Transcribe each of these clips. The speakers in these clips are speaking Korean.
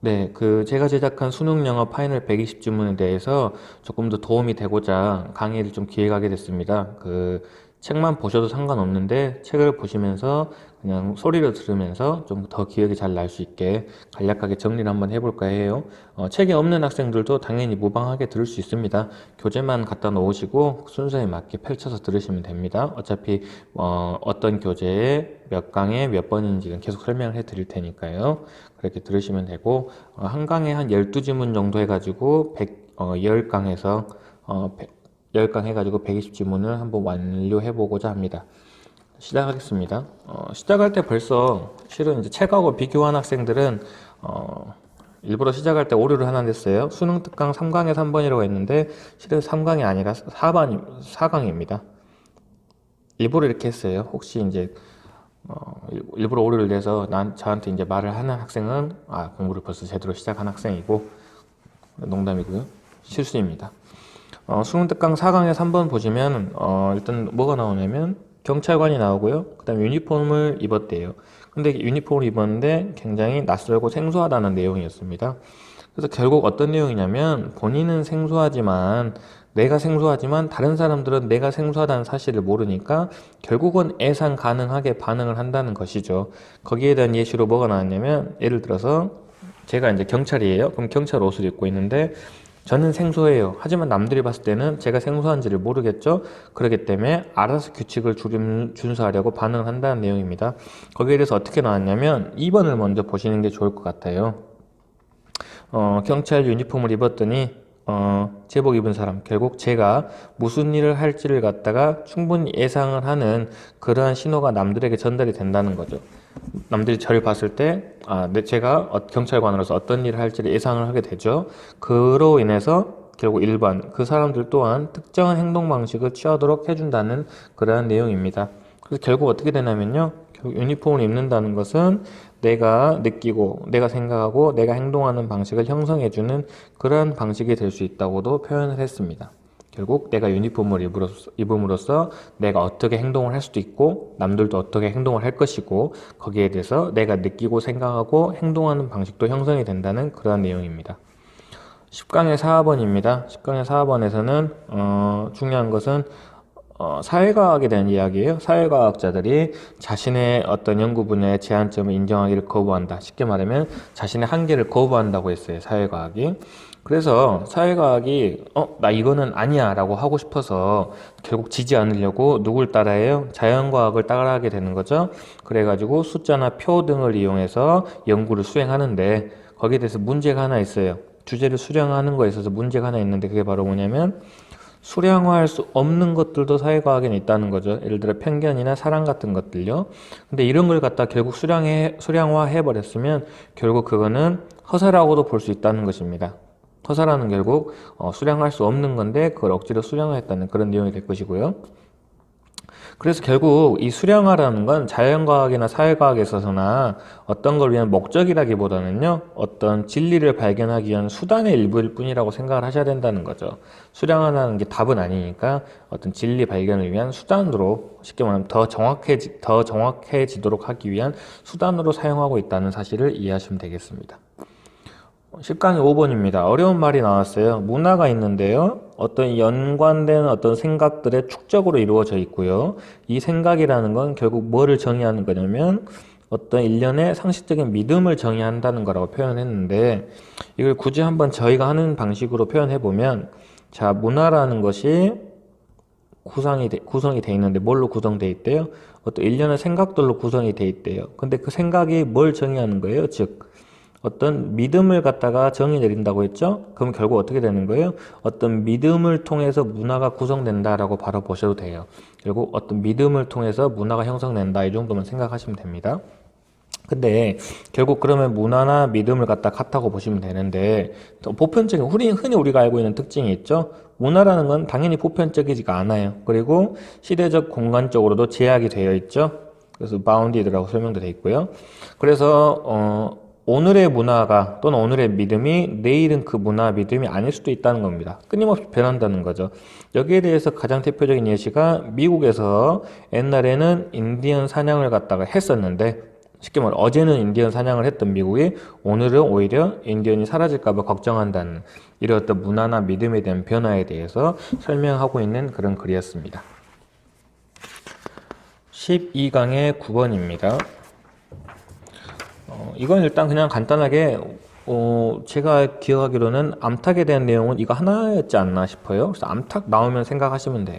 네, 그 제가 제작한 수능 영어 파이널 120지문에 대해서 조금 더 도움이 되고자 강의를 좀 기획하게 됐습니다. 그 책만 보셔도 상관없는데 책을 보시면서 그냥 소리로 들으면서 좀 더 기억이 잘 날 수 있게 간략하게 정리를 한번 해볼까 해요. 어, 책이 없는 학생들도 당연히 무방하게 들을 수 있습니다. 교재만 갖다 놓으시고 순서에 맞게 펼쳐서 들으시면 됩니다. 어차피 어, 어떤 교재에 몇 강에 몇 번인지는 계속 설명을 해 드릴 테니까요. 그렇게 들으시면 되고 어, 한 강에 한 12지문 정도 해가지고 100, 어, 10강에서 어, 10강 해가지고 120지문을 한번 완료해 보고자 합니다. 시작하겠습니다. 어, 시작할 때 벌써 실은 이제 책하고 비교한 학생들은 어, 일부러 시작할 때 오류를 하나 냈어요. 수능 특강 3강에 3번이라고 했는데 실은 3강이 아니라 4번, 4강입니다. 일부러 이렇게 했어요. 혹시 이제 어, 일- 일부러 오류를 내서 난 저한테 이제 말을 하는 학생은 아 공부를 벌써 제대로 시작한 학생이고 농담이고요. 실수입니다. 어, 수능 특강 4강에 3번 보시면 어, 일단 뭐가 나오냐면 경찰관이 나오고요. 그 다음 유니폼을 입었대요. 근데 유니폼을 입었는데 굉장히 낯설고 생소하다는 내용이었습니다. 그래서 결국 어떤 내용이냐면 본인은 생소하지만 내가 생소하지만 다른 사람들은 내가 생소하다는 사실을 모르니까 결국은 예상 가능하게 반응을 한다는 것이죠. 거기에 대한 예시로 뭐가 나왔냐면 예를 들어서 제가 이제 경찰이에요. 그럼 경찰 옷을 입고 있는데 저는 생소해요. 하지만 남들이 봤을 때는 제가 생소한지를 모르겠죠. 그렇기 때문에 알아서 규칙을 준- 준수하려고 반응을 한다는 내용입니다. 거기에 대해서 어떻게 나왔냐면 2번을 먼저 보시는 게 좋을 것 같아요. 어, 경찰 유니폼을 입었더니 어, 제복 입은 사람 결국 제가 무슨 일을 할지를 갖다가 충분히 예상을 하는 그러한 신호가 남들에게 전달이 된다는 거죠. 남들이 저를 봤을 때 아, 내 제가 어- 경찰관으로서 어떤 일을 할지를 예상을 하게 되죠. 그로 인해서 결국 일반 그 사람들 또한 특정한 행동 방식을 취하도록 해준다는 그러한 내용입니다. 그래서 결국 어떻게 되냐면요. 결국 유니폼을 입는다는 것은 내가 느끼고 내가 생각하고 내가 행동하는 방식을 형성해주는 그러한 방식이 될 수 있다고도 표현을 했습니다. 결국 내가 유니폼을 입음으로써 내가 어떻게 행동을 할 수도 있고 남들도 어떻게 행동을 할 것이고 거기에 대해서 내가 느끼고 생각하고 행동하는 방식도 형성이 된다는 그러한 내용입니다. 10강의 4번입니다. 10강의 4번에서는 어, 중요한 것은 어, 사회과학에 대한 이야기예요. 사회과학자들이 자신의 어떤 연구 분야의 제한점을 인정하기를 거부한다. 쉽게 말하면 자신의 한계를 거부한다고 했어요. 사회과학이. 그래서 사회과학이 어, 나 이거는 아니야 라고 하고 싶어서 결국 지지 않으려고 누굴 따라해요? 자연과학을 따라하게 되는 거죠. 그래가지고 숫자나 표 등을 이용해서 연구를 수행하는데 거기에 대해서 문제가 하나 있어요. 주제를 수량하는 거에 있어서 문제가 하나 있는데 그게 바로 뭐냐면 수량화할 수 없는 것들도 사회과학에는 있다는 거죠. 예를 들어 편견이나 사랑 같은 것들요. 근데 이런 걸 갖다 결국 수량해, 수량화해 버렸으면 결국 그거는 허사라고도 볼 수 있다는 것입니다. 허사라는 결국 어, 수량할 수 없는 건데 그걸 억지로 수량화했다는 그런 내용이 될 것이고요. 그래서 결국 이 수량화라는 건 자연과학이나 사회과학에 있어서나 어떤 걸 위한 목적이라기보다는요, 어떤 진리를 발견하기 위한 수단의 일부일 뿐이라고 생각을 하셔야 된다는 거죠. 수량화라는 게 답은 아니니까 어떤 진리 발견을 위한 수단으로, 쉽게 말하면 더 정확해지, 더 정확해지도록 하기 위한 수단으로 사용하고 있다는 사실을 이해하시면 되겠습니다. 10강의 5번입니다. 어려운 말이 나왔어요. 문화가 있는데요. 어떤 연관된 어떤 생각들의 축적으로 이루어져 있고요. 이 생각이라는 건 결국 뭐를 정의하는 거냐면 어떤 일련의 상식적인 믿음을 정의한다는 거라고 표현했는데 이걸 굳이 한번 저희가 하는 방식으로 표현해 보면 자, 문화라는 것이 구성이 돼, 구성이 돼 있는데 뭘로 구성돼 있대요? 어떤 일련의 생각들로 구성이 돼 있대요. 근데 그 생각이 뭘 정의하는 거예요? 즉 어떤 믿음을 갖다가 정의 내린다고 했죠? 그럼 결국 어떻게 되는 거예요? 어떤 믿음을 통해서 문화가 구성된다라고 바로 보셔도 돼요. 결국 어떤 믿음을 통해서 문화가 형성된다 이 정도만 생각하시면 됩니다. 근데 결국 그러면 문화나 믿음을 갖다 같다고 보시면 되는데 또 보편적인 흔히, 우리가 알고 있는 특징이 있죠. 문화라는 건 당연히 보편적이지가 않아요. 그리고 시대적 공간적으로도 제약이 되어 있죠. 그래서 바운디드라고 설명도 되어 있고요. 그래서 어, 오늘의 문화가 또는 오늘의 믿음이 내일은 그 문화 믿음이 아닐 수도 있다는 겁니다. 끊임없이 변한다는 거죠. 여기에 대해서 가장 대표적인 예시가 미국에서 옛날에는 인디언 사냥을 갖다가 했었는데 쉽게 말해 어제는 인디언 사냥을 했던 미국이 오늘은 오히려 인디언이 사라질까봐 걱정한다는 이런 어떤 문화나 믿음에 대한 변화에 대해서 설명하고 있는 그런 글이었습니다. 12강의 9번입니다. 어, 이건 일단 그냥 간단하게 어, 제가 기억하기로는 암탉에 대한 내용은 이거 하나였지 않나 싶어요. 그래서 암탉 나오면 생각하시면 돼요.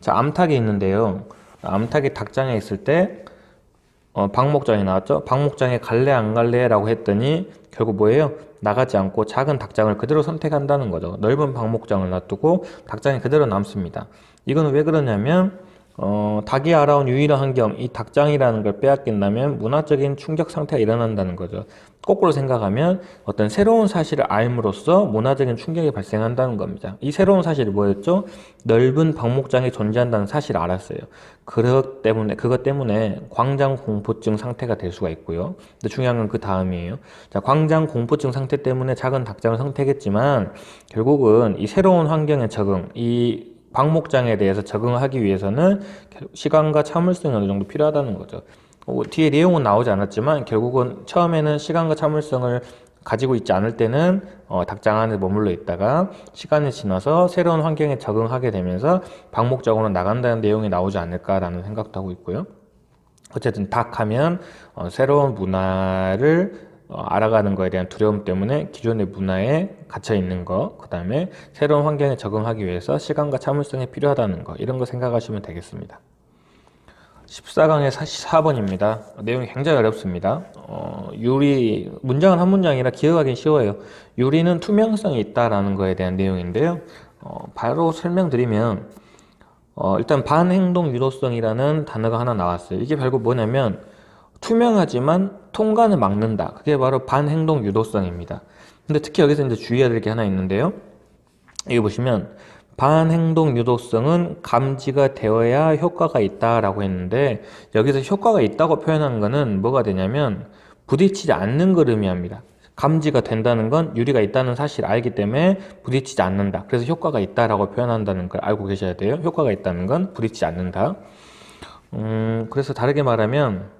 자, 암탉이 있는데요. 암탉이 닭장에 있을 때 어, 박목장이 나왔죠. 박목장에 갈래 안 갈래라고 했더니 결국 뭐예요? 나가지 않고 작은 닭장을 그대로 선택한다는 거죠. 넓은 박목장을 놔두고 닭장이 그대로 남습니다. 이거는 왜 그러냐면 어, 닭이 알아온 유일한 환경, 이 닭장이라는 걸 빼앗긴다면 문화적인 충격 상태가 일어난다는 거죠. 거꾸로 생각하면 어떤 새로운 사실을 알므로써 문화적인 충격이 발생한다는 겁니다. 이 새로운 사실이 뭐였죠? 넓은 방목장이 존재한다는 사실을 알았어요. 그것 때문에, 그것 때문에 광장 공포증 상태가 될 수가 있고요. 근데 중요한 건 그 다음이에요. 자, 광장 공포증 상태 때문에 작은 닭장을 선택했지만 결국은 이 새로운 환경에 적응, 이 방목장에 대해서 적응하기 위해서는 시간과 참을성이 어느 정도 필요하다는 거죠. 어, 뒤에 내용은 나오지 않았지만 결국은 처음에는 시간과 참을성을 가지고 있지 않을 때는 어, 닭장 안에 머물러 있다가 시간이 지나서 새로운 환경에 적응하게 되면서 방목적으로 나간다는 내용이 나오지 않을까라는 생각도 하고 있고요. 어쨌든 닭 하면 어, 새로운 문화를 어, 알아가는 거에 대한 두려움 때문에 기존의 문화에 갇혀 있는 거, 그 다음에 새로운 환경에 적응하기 위해서 시간과 참을성이 필요하다는 거, 이런 거 생각하시면 되겠습니다. 14강의 44번입니다. 내용이 굉장히 어렵습니다. 어, 유리, 문장은 한 문장이라 기억하기 쉬워요. 유리는 투명성이 있다라는 거에 대한 내용인데요. 어, 바로 설명드리면, 어, 일단 반행동 유도성이라는 단어가 하나 나왔어요. 이게 결국 뭐냐면, 투명하지만 통과는 막는다. 그게 바로 반행동 유도성입니다. 근데 특히 여기서 이제 주의해야 될 게 하나 있는데요. 여기 보시면 반행동 유도성은 감지가 되어야 효과가 있다라고 했는데 여기서 효과가 있다고 표현하는 거는 뭐가 되냐면 부딪히지 않는 걸 의미합니다. 감지가 된다는 건 유리가 있다는 사실을 알기 때문에 부딪히지 않는다. 그래서 효과가 있다라고 표현한다는 걸 알고 계셔야 돼요. 효과가 있다는 건 부딪히지 않는다. 음, 그래서 다르게 말하면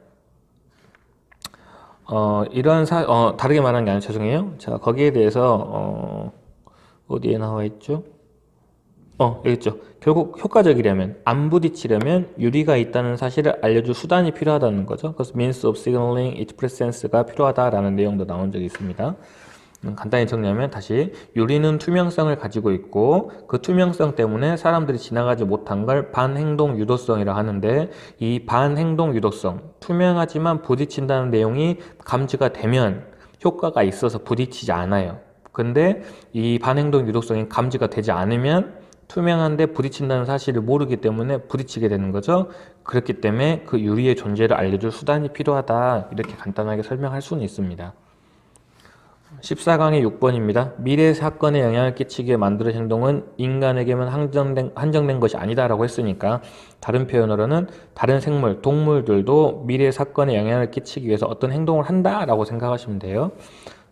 어, 이런 사, 어, 다르게 말하는 게 아니라 죄송해요. 제가 거기에 대해서, 어, 어디에 나와 있죠? 어, 여기 있죠. 결국 효과적이려면, 안 부딪히려면 유리가 있다는 사실을 알려줄 수단이 필요하다는 거죠. 그래서 means of signaling its presence가 필요하다라는 내용도 나온 적이 있습니다. 음, 간단히 정리하면 다시 유리는 투명성을 가지고 있고 그 투명성 때문에 사람들이 지나가지 못한 걸 반행동 유도성이라 하는데 이 반행동 유도성 투명하지만 부딪힌다는 내용이 감지가 되면 효과가 있어서 부딪히지 않아요. 근데 이 반행동 유도성이 감지가 되지 않으면 투명한데 부딪힌다는 사실을 모르기 때문에 부딪히게 되는 거죠. 그렇기 때문에 그 유리의 존재를 알려줄 수단이 필요하다. 이렇게 간단하게 설명할 수는 있습니다. 14강의 6번입니다. 미래 사건에 영향을 끼치게 만드는 행동은 인간에게만 한정된, 한정된 것이 아니다라고 했으니까 다른 표현으로는 다른 생물, 동물들도 미래 사건에 영향을 끼치기 위해서 어떤 행동을 한다라고 생각하시면 돼요.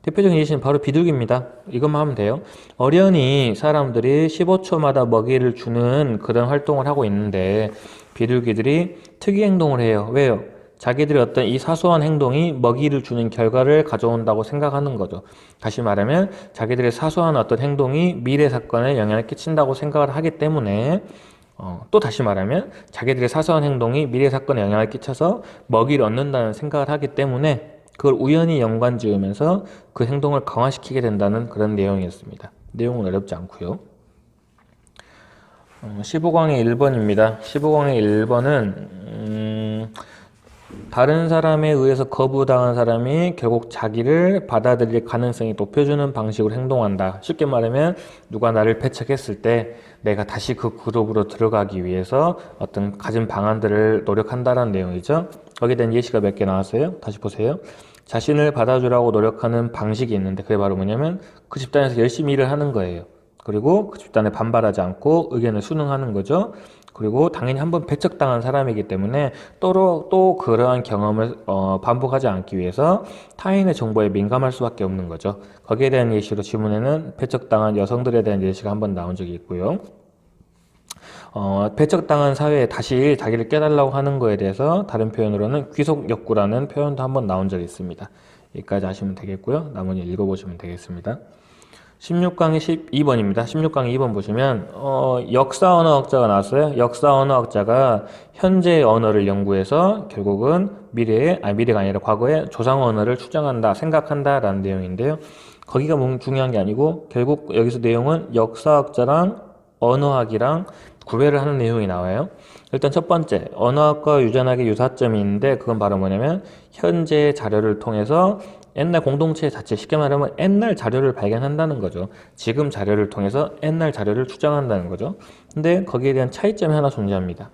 대표적인 예시는 바로 비둘기입니다. 이것만 하면 돼요. 어련히 사람들이 15초마다 먹이를 주는 그런 활동을 하고 있는데 비둘기들이 특이 행동을 해요. 왜요? 자기들이 어떤 이 사소한 행동이 먹이를 주는 결과를 가져온다고 생각하는 거죠. 다시 말하면 자기들의 사소한 어떤 행동이 미래 사건에 영향을 끼친다고 생각을 하기 때문에 어, 또 다시 말하면 자기들의 사소한 행동이 미래 사건에 영향을 끼쳐서 먹이를 얻는다는 생각을 하기 때문에 그걸 우연히 연관 지으면서 그 행동을 강화시키게 된다는 그런 내용이었습니다. 내용은 어렵지 않고요. 어, 15강의 1번입니다. 15강의 1번은 음, 다른 사람에 의해서 거부당한 사람이 결국 자기를 받아들일 가능성이 높여주는 방식으로 행동한다. 쉽게 말하면 누가 나를 배척했을 때 내가 다시 그 그룹으로 들어가기 위해서 어떤 가진 방안들을 노력한다는 내용이죠. 거기에 대한 예시가 몇 개 나왔어요. 다시 보세요. 자신을 받아주라고 노력하는 방식이 있는데 그게 바로 뭐냐면 그 집단에서 열심히 일을 하는 거예요. 그리고 그 집단에 반발하지 않고 의견을 수능하는 거죠. 그리고 당연히 한번 배척당한 사람이기 때문에 또, 또 그러한 경험을 어, 반복하지 않기 위해서 타인의 정보에 민감할 수밖에 없는 거죠. 거기에 대한 예시로 지문에는 배척당한 여성들에 대한 예시가 한번 나온 적이 있고요. 어, 배척당한 사회에 다시 자기를 깨달라고 하는 거에 대해서 다른 표현으로는 귀속 욕구라는 표현도 한번 나온 적이 있습니다. 여기까지 하시면 되겠고요. 나머지 읽어보시면 되겠습니다. 16강의 12번입니다. 16강의 2번 보시면 어, 역사 언어학자가 나왔어요. 역사 언어학자가 현재의 언어를 연구해서 결국은 미래에 아니 미래가 아니라 과거의 조상 언어를 추정한다, 생각한다라는 내용인데요. 거기가 뭐 중요한 게 아니고 결국 여기서 내용은 역사학자랑 언어학이랑 구별을 하는 내용이 나와요. 일단 첫 번째, 언어학과 유전학의 유사점이 있는데 그건 바로 뭐냐면 현재 자료를 통해서 옛날 공동체 자체 쉽게 말하면 옛날 자료를 발견한다는 거죠. 지금 자료를 통해서 옛날 자료를 추정한다는 거죠. 근데 거기에 대한 차이점이 하나 존재합니다.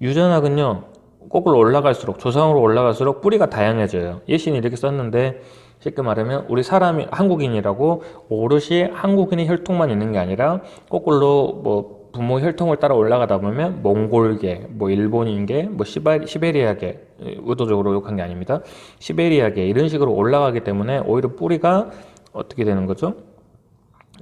유전학은요, 거꾸로 올라갈수록 조상으로 올라갈수록 뿌리가 다양해져요. 예신이 이렇게 썼는데 쉽게 말하면 우리 사람이 한국인이라고 오롯이 한국인의 혈통만 있는 게 아니라 거꾸로 뭐 부모 혈통을 따라 올라가다 보면 몽골계, 뭐 일본인계, 뭐 시바, 시베리아계 의도적으로 욕한 게 아닙니다. 시베리아계 이런 식으로 올라가기 때문에 오히려 뿌리가 어떻게 되는 거죠?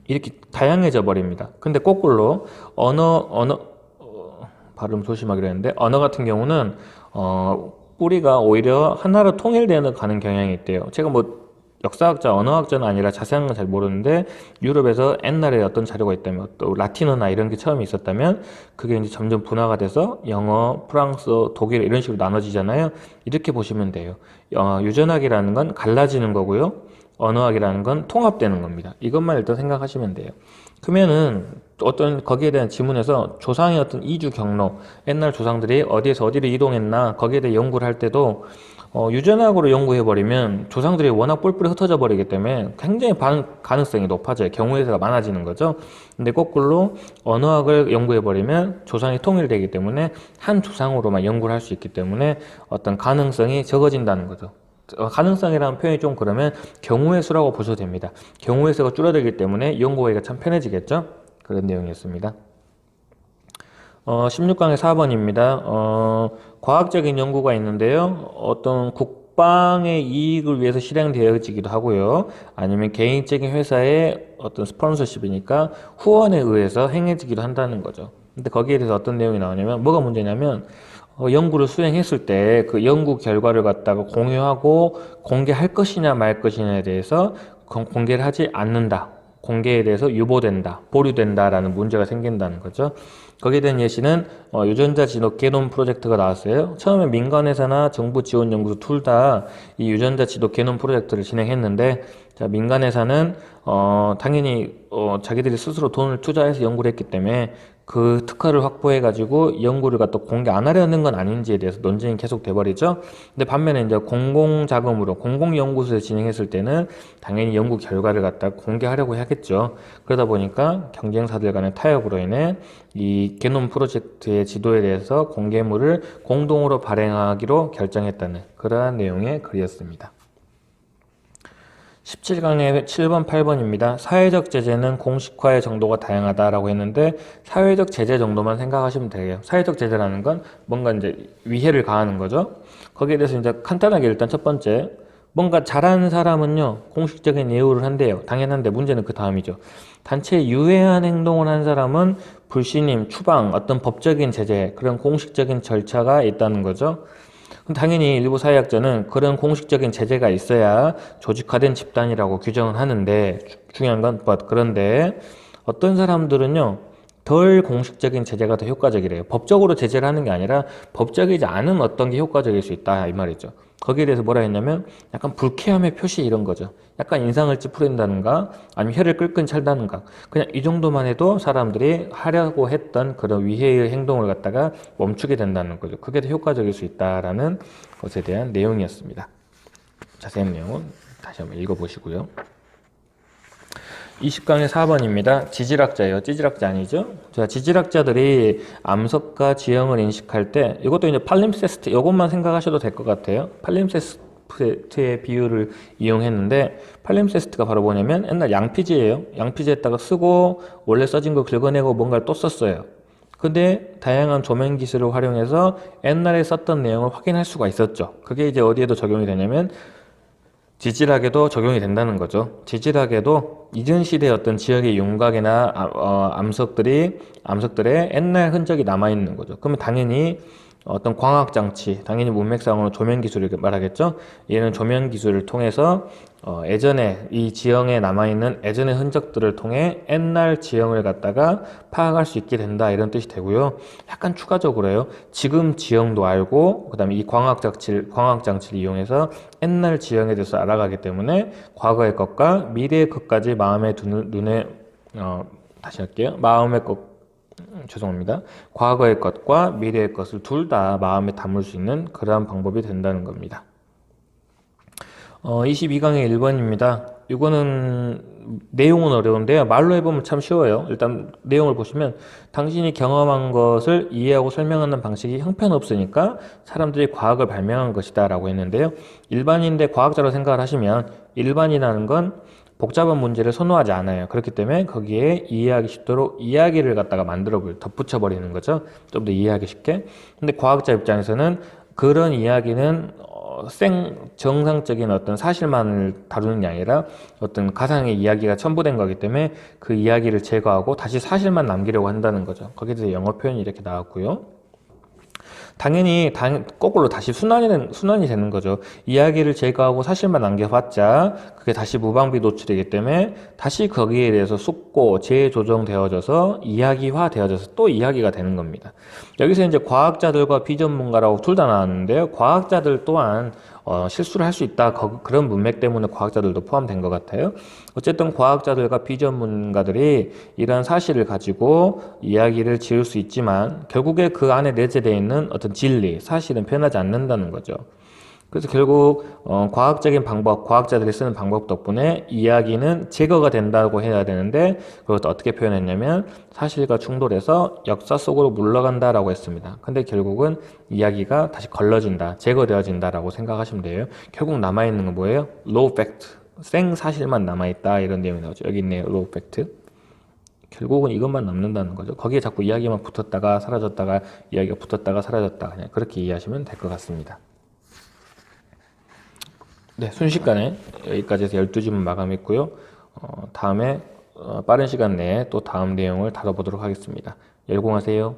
이렇게 다양해져 버립니다. 근데 거꾸로 언어 언어 어, 발음 조심하기로 했는데 언어 같은 경우는 어, 뿌리가 오히려 하나로 통일되는 가는 경향이 있대요. 제가 뭐 역사학자, 언어학자는 아니라 자세한 건 잘 모르는데 유럽에서 옛날에 어떤 자료가 있다면 또 라틴어나 이런 게 처음에 있었다면 그게 이제 점점 분화가 돼서 영어, 프랑스, 독일 이런 식으로 나눠지잖아요. 이렇게 보시면 돼요. 어, 유전학이라는 건 갈라지는 거고요. 언어학이라는 건 통합되는 겁니다. 이것만 일단 생각하시면 돼요. 그러면은 어떤 거기에 대한 지문에서 조상의 어떤 이주 경로, 옛날 조상들이 어디에서 어디를 이동했나 거기에 대해 연구를 할 때도 어, 유전학으로 연구해버리면 조상들이 워낙 뿔뿔이 흩어져 버리기 때문에 굉장히 반, 가능성이 높아져요. 경우의 수가 많아지는 거죠. 근데 거꾸로 언어학을 연구해버리면 조상이 통일되기 때문에 한 조상으로만 연구를 할 수 있기 때문에 어떤 가능성이 적어진다는 거죠. 어, 가능성이라는 표현이 좀 그러면 경우의 수라고 보셔도 됩니다. 경우의 수가 줄어들기 때문에 연구하기가 참 편해지겠죠? 그런 내용이었습니다. 어, 16강의 4번입니다. 어, 과학적인 연구가 있는데요. 어떤 국방의 이익을 위해서 실행되어지기도 하고요. 아니면 개인적인 회사의 어떤 스폰서십이니까 후원에 의해서 행해지기도 한다는 거죠. 근데 거기에 대해서 어떤 내용이 나오냐면 뭐가 문제냐면 어, 연구를 수행했을 때 그 연구 결과를 갖다가 공유하고 공개할 것이냐 말 것이냐에 대해서 공개를 하지 않는다. 공개에 대해서 유보된다, 보류된다라는 문제가 생긴다는 거죠. 거기에 대한 예시는 어, 유전자 지도 게놈 프로젝트가 나왔어요. 처음에 민간 회사나 정부 지원 연구소 둘 다 이 유전자 지도 게놈 프로젝트를 진행했는데 자, 민간 회사는 어, 당연히 어, 자기들이 스스로 돈을 투자해서 연구를 했기 때문에 그 특허를 확보해 가지고 연구를 갖다 공개 안 하려는 건 아닌지에 대해서 논쟁이 계속 돼버리죠. 근데 반면에 이제 공공 자금으로 공공 연구소에 진행했을 때는 당연히 연구 결과를 갖다 공개하려고 하겠죠. 그러다 보니까 경쟁사들 간의 타협으로 인해 이 게놈 프로젝트의 지도에 대해서 공개물을 공동으로 발행하기로 결정했다는 그러한 내용의 글이었습니다. 17강의 7번, 8번입니다. 사회적 제재는 공식화의 정도가 다양하다라고 했는데 사회적 제재 정도만 생각하시면 돼요. 사회적 제재라는 건 뭔가 이제 위해를 가하는 거죠. 거기에 대해서 이제 간단하게 일단 첫 번째 뭔가 잘하는 사람은요 공식적인 예우를 한대요. 당연한데 문제는 그 다음이죠. 단체에 유해한 행동을 한 사람은 불신임, 추방, 어떤 법적인 제재 그런 공식적인 절차가 있다는 거죠. 당연히 일부 사회학자는 그런 공식적인 제재가 있어야 조직화된 집단이라고 규정을 하는데 중요한 건 그런데 어떤 사람들은요 덜 공식적인 제재가 더 효과적이래요. 법적으로 제재를 하는 게 아니라 법적이지 않은 어떤 게 효과적일 수 있다 이 말이죠. 거기에 대해서 뭐라 했냐면 약간 불쾌함의 표시 이런 거죠. 약간 인상을 찌푸린다는가 아니면 혀를 끌끈 찰다는가 그냥 이 정도만 해도 사람들이 하려고 했던 그런 위해의 행동을 갖다가 멈추게 된다는 거죠. 그게 더 효과적일 수 있다라는 것에 대한 내용이었습니다. 자세한 내용은 다시 한번 읽어보시고요. 20강의 4번입니다. 지질학자예요. 찌질학자 아니죠? 자, 지질학자들이 암석과 지형을 인식할 때 이것도 이제 팔림세스트 이것만 생각하셔도 될 것 같아요. 팔림세스트의 비율을 이용했는데 팔림세스트가 바로 뭐냐면 옛날 양피지예요. 양피지에다가 쓰고 원래 써진 걸 긁어내고 뭔가를 또 썼어요. 근데 다양한 조명 기술을 활용해서 옛날에 썼던 내용을 확인할 수가 있었죠. 그게 이제 어디에도 적용이 되냐면 지질학에도 적용이 된다는 거죠. 지질학에도 이전 시대의 어떤 지역의 윤곽이나 아- 어, 암석들이 암석들의 옛날 흔적이 남아 있는 거죠. 그러면 당연히 어떤 광학 장치, 당연히 문맥상으로 조면 기술을 말하겠죠. 얘는 조면 기술을 통해서 어, 예전에 이 지형에 남아 있는 예전의 흔적들을 통해 옛날 지형을 갖다가 파악할 수 있게 된다 이런 뜻이 되고요. 약간 추가적으로요. 지금 지형도 알고 그다음에 이 광학 장치를 광학 장치를 이용해서 옛날 지형에 대해서 알아가기 때문에 과거의 것과 미래의 것까지 마음에 두는 눈에 어, 다시 할게요. 마음의 것 음, 죄송합니다. 과거의 것과 미래의 것을 둘 다 마음에 담을 수 있는 그러한 방법이 된다는 겁니다. 어, 22강의 1번입니다. 이거는 내용은 어려운데요. 말로 해보면 참 쉬워요. 일단 내용을 보시면 당신이 경험한 것을 이해하고 설명하는 방식이 형편없으니까 사람들이 과학을 발명한 것이다 라고 했는데요. 일반인대 과학자로 생각을 하시면 일반이라는 건 복잡한 문제를 선호하지 않아요. 그렇기 때문에 거기에 이해하기 쉽도록 이야기를 갖다가 만들어 볼, 덧붙여 버리는 거죠. 좀 더 이해하기 쉽게. 근데 과학자 입장에서는 그런 이야기는 어, 생 정상적인 어떤 사실만을 다루는 게 아니라 어떤 가상의 이야기가 첨부된 거기 때문에 그 이야기를 제거하고 다시 사실만 남기려고 한다는 거죠. 거기에 대해서 영어 표현이 이렇게 나왔고요. 당연히 당, 거꾸로 다시 순환이, 된- 순환이 되는 거죠. 이야기를 제거하고 사실만 남겨봤자 그게 다시 무방비 노출이기 때문에 다시 거기에 대해서 숙고, 재조정되어져서 이야기화 되어져서 또 이야기가 되는 겁니다. 여기서 이제 과학자들과 비전문가라고 둘 다 나왔는데요. 과학자들 또한 어, 실수를 할 수 있다. 거- 그런 문맥 때문에 과학자들도 포함된 것 같아요. 어쨌든 과학자들과 비전문가들이 이러한 사실을 가지고 이야기를 지을 수 있지만 결국에 그 안에 내재되어 있는 어떤 진리, 사실은 변하지 않는다는 거죠. 그래서 결국 어, 과학적인 방법, 과학자들이 쓰는 방법 덕분에 이야기는 제거가 된다고 해야 되는데 그것도 어떻게 표현했냐면 사실과 충돌해서 역사 속으로 물러간다라고 했습니다. 근데 결국은 이야기가 다시 걸러진다, 제거되어진다라고 생각하시면 돼요. 결국 남아 있는 건 뭐예요? low fact, 생 사실만 남아 있다 이런 내용이 나오죠. 여기 있네요, low fact. 결국은 이것만 남는다는 거죠. 거기에 자꾸 이야기만 붙었다가 사라졌다가 이야기가 붙었다가 사라졌다 그냥 그렇게 이해하시면 될 것 같습니다. 네, 순식간에 여기까지 해서 12주문 마감했고요. 어, 다음에 어, 빠른 시간 내에 또 다음 내용을 다뤄보도록 하겠습니다. 열공하세요.